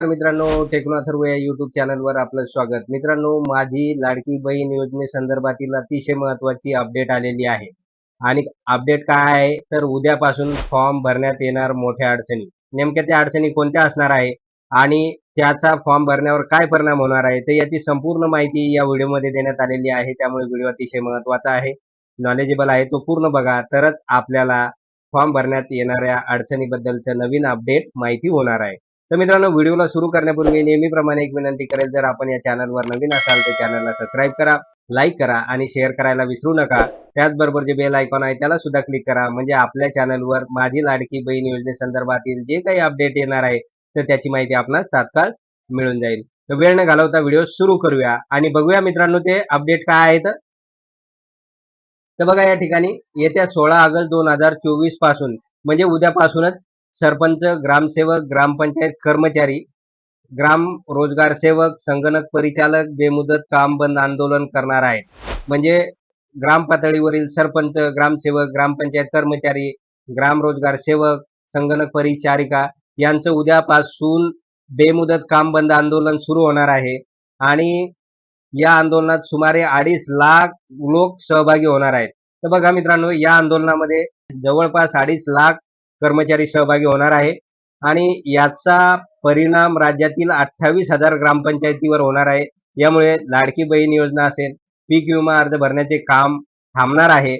मित्रांनो टेक्नोथर्व या युट्यूब चॅनलवर आपलं स्वागत. मित्रांनो माझी लाडकी बहीण योजनेसंदर्भातील अतिशय महत्वाची अपडेट आलेली आहे. आणि अपडेट काय आहे? तर उद्यापासून फॉर्म भरण्यात येणार मोठ्या अडचणी. नेमक्या त्या अडचणी कोणत्या असणार आहे? आणि त्याचा फॉर्म भरण्यावर काय परिणाम होणार आहे? तर याची संपूर्ण माहिती या व्हिडिओमध्ये देण्यात आलेली आहे. त्यामुळे व्हिडिओ अतिशय महत्त्वाचा आहे. नॉलेजेबल आहे तो पूर्ण बघा. तरच आपल्याला फॉर्म भरण्यात येणाऱ्या अडचणीबद्दलचं नवीन अपडेट माहिती होणार आहे. तर मित्रांनो व्हिडिओला सुरू करण्यापूर्वी नेहमीप्रमाणे एक विनंती करेल जर आपण या चॅनलवर नवीन असाल तर चॅनलला सबस्क्राईब करा लाईक करा आणि शेअर करायला विसरू नका. त्याचबरोबर जे बेल आयकॉन आहे त्याला सुद्धा क्लिक करा. म्हणजे आपल्या चॅनलवर माझी लाडकी बहीण योजनेसंदर्भातील जे काही अपडेट येणार आहे तर त्याची माहिती आपणास तात्काळ मिळून जाईल. तर वेळ न घालवता व्हिडिओ सुरू करूया. आणि बघूया मित्रांनो ते अपडेट काय आहेत तर बघा या ठिकाणी येत्या सोळा ऑगस्ट दोन हजार चोवीसपासून म्हणजे उद्यापासूनच सरपंच ग्रामसेवक ग्रामपंचायत कर्मचारी ग्राम रोजगार सेवक संगणक परिचालक बेमुदत काम बंद आंदोलन करणार आहेत. म्हणजे ग्राम पातळीवरील सरपंच ग्रामसेवक ग्रामपंचायत कर्मचारी ग्राम रोजगार सेवक संगणक परिचारिका यांचं उद्यापासून बेमुदत काम बंद आंदोलन सुरू होणार आहे आणि या आंदोलनात सुमारे अडीच लाख लोक सहभागी होणार आहेत. तर बघा मित्रांनो या आंदोलनामध्ये जवळपास अडीच लाख कर्मचारी सहभागी होणार आहे. आणि याचा परिणाम राज्यातील अठ्ठावीस हजार ग्रामपंचायतीवर होणार आहे. यामुळे लाडकी बहीण योजना असेल पीक विमा अर्ज भरण्याचे काम थांबणार आहे.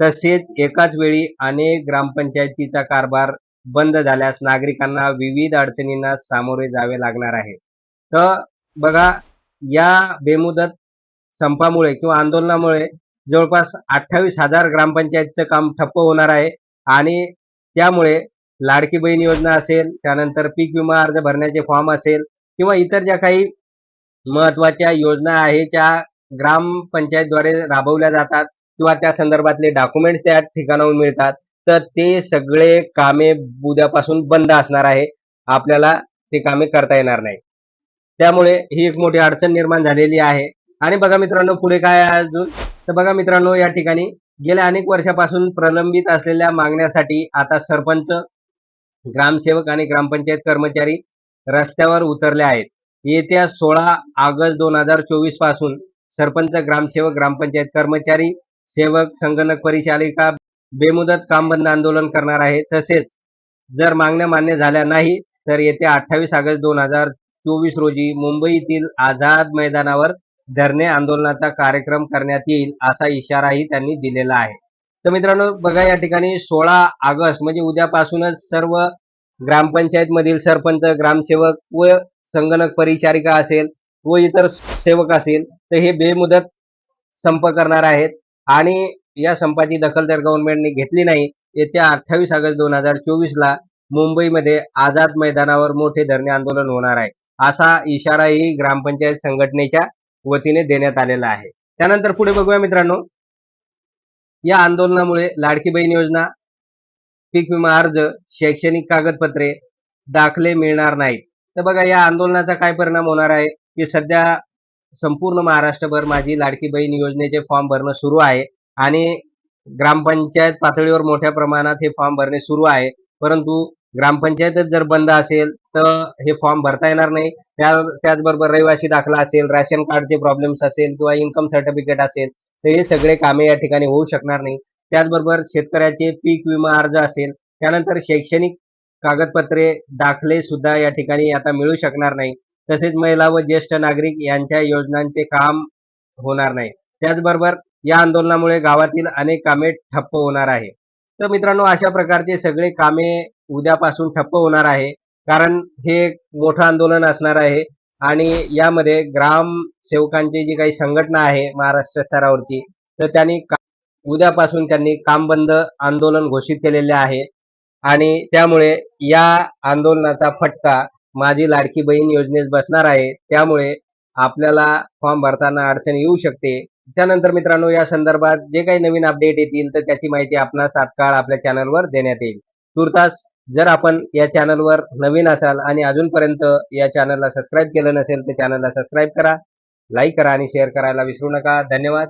तसेच एकाच वेळी अनेक ग्रामपंचायतीचा कारभार बंद झाल्यास नागरिकांना विविध अडचणींना सामोरे जावे लागणार आहे. तर बघा या बेमुदत संपामुळे किंवा आंदोलनामुळे जवळपास अठ्ठावीस हजार ग्रामपंचायतचं काम ठप्प होणार आहे. आणि त्यामुळे लाडकी बहीण योजना असेल त्यानंतर पीक विमा अर्ज भरण्याचे फॉर्म असेल किंवा इतर ज्या काही महत्त्वाच्या योजना आहे त्या ग्रामपंचायतद्वारे राबवल्या जातात किंवा त्या संदर्भातले डॉक्युमेंट्स त्या ठिकाणाहून मिळतात तर ते सगळे कामे उद्यापासून बंद असणार आहे. आपल्याला ते कामे करता येणार नाही. त्यामुळे ही एक मोठी अडचण निर्माण झालेली आहे. आणि बघा मित्रांनो पुढे काय अजून? तर बघा मित्रांनो या ठिकाणी गेल्या अनेक वर्षापासून प्रलंबित असलेल्या मागण्यासाठी आता सरपंच ग्रामसेवक आणि ग्रामपंचायत कर्मचारी रस्त्यावर उतरले आहेत. येत्या सोळा ऑगस्ट दोन हजार चोवीसपासून सरपंच ग्रामसेवक ग्रामपंचायत कर्मचारी सेवक संगणक परिचालिका बेमुदत काम बंद आंदोलन करणार आहे. तसेच जर मागण्या मान्य झाल्या नाही तर येत्या अठ्ठावीस ऑगस्ट दोन हजार चोवीस रोजी मुंबईतील आझाद मैदानावर धरणे आंदोलनाचा कार्यक्रम करण्यात येईल असा इशाराही त्यांनी दिलेला आहे. तर मित्रांनो बघा या ठिकाणी सोळा ऑगस्ट म्हणजे उद्यापासूनच सर्व ग्रामपंचायत मधील सरपंच ग्रामसेवक व संगणक परिचारिका असेल व इतर सेवक असेल तर हे बेमुदत संप करणार आहेत. आणि या संपाची दखल जर गव्हर्नमेंटने घेतली नाही. येत्या अठ्ठावीस ऑगस्ट दोन हजार चोवीस ला मुंबईमध्ये आझाद मैदानावर मोठे धरणे आंदोलन होणार आहे. असा इशाराही ग्रामपंचायत संघटनेच्या वतीने देण्यात आलेला आहे. त्यानंतर पुढे बघूया मित्रांनो. या आंदोलनामुळे लाडकी बहीण योजना पीक विमा अर्ज शैक्षणिक कागदपत्रे दाखले मिळणार नाहीत. तर बघा या आंदोलनाचा काय परिणाम होणार आहे? की सध्या संपूर्ण महाराष्ट्रभर माझी लाडकी बहीण योजनेचे फॉर्म भरणं सुरू आहे आणि ग्रामपंचायत पातळीवर मोठ्या प्रमाणात हे फॉर्म भरणे सुरू आहे. परंतु ग्रामपंचायतच जर बंद असेल तर हे फॉर्म भरता येणार नाही. त्या त्याचबरोबर रहिवासी दाखला असेल राशन कार्डचे प्रॉब्लेम्स असेल किंवा इन्कम सर्टिफिकेट असेल तर हे सगळे कामे या ठिकाणी होऊ शकणार नाही. त्याचबरोबर शेतकऱ्याचे पीक विमा अर्ज असेल त्यानंतर शैक्षणिक कागदपत्रे दाखले सुद्धा या ठिकाणी आता मिळू शकणार नाही. तसेच महिला व ज्येष्ठ नागरिक यांच्या योजनांचे काम होणार नाही. त्याचबरोबर या आंदोलनामुळे गावातील अनेक कामे ठप्प होणार आहे. तर मित्रांनो अशा प्रकारचे सगळे कामे उद्यापासून ठप्प होणार आहे. कारण हे एक मोठं आंदोलन असणार आहे. आणि यामध्ये ग्राम सेवकांची जी काही संघटना आहे महाराष्ट्र स्तरावरची तर त्यांनी उद्यापासून त्यांनी काम बंद आंदोलन घोषित केलेले आहे. आणि त्यामुळे या आंदोलनाचा फटका माझी लाडकी बहीण योजनेस बसणार आहे. त्यामुळे आपल्याला फॉर्म भरताना अडचण येऊ शकते. त्यानंतर मित्रांनो या संदर्भात जे काही नवीन अपडेट येतील तर त्याची माहिती आपणास तात्काळ आपल्या चॅनलवर देण्यात येईल. तुर्तास जर आपण या चॅनलवर नवीन असाल आणि अजूनपर्यंत या चॅनलला सबस्क्राईब केलं नसेल तर चॅनलला सबस्क्राईब करा लाईक करा आणि शेअर करायला विसरू नका. धन्यवाद.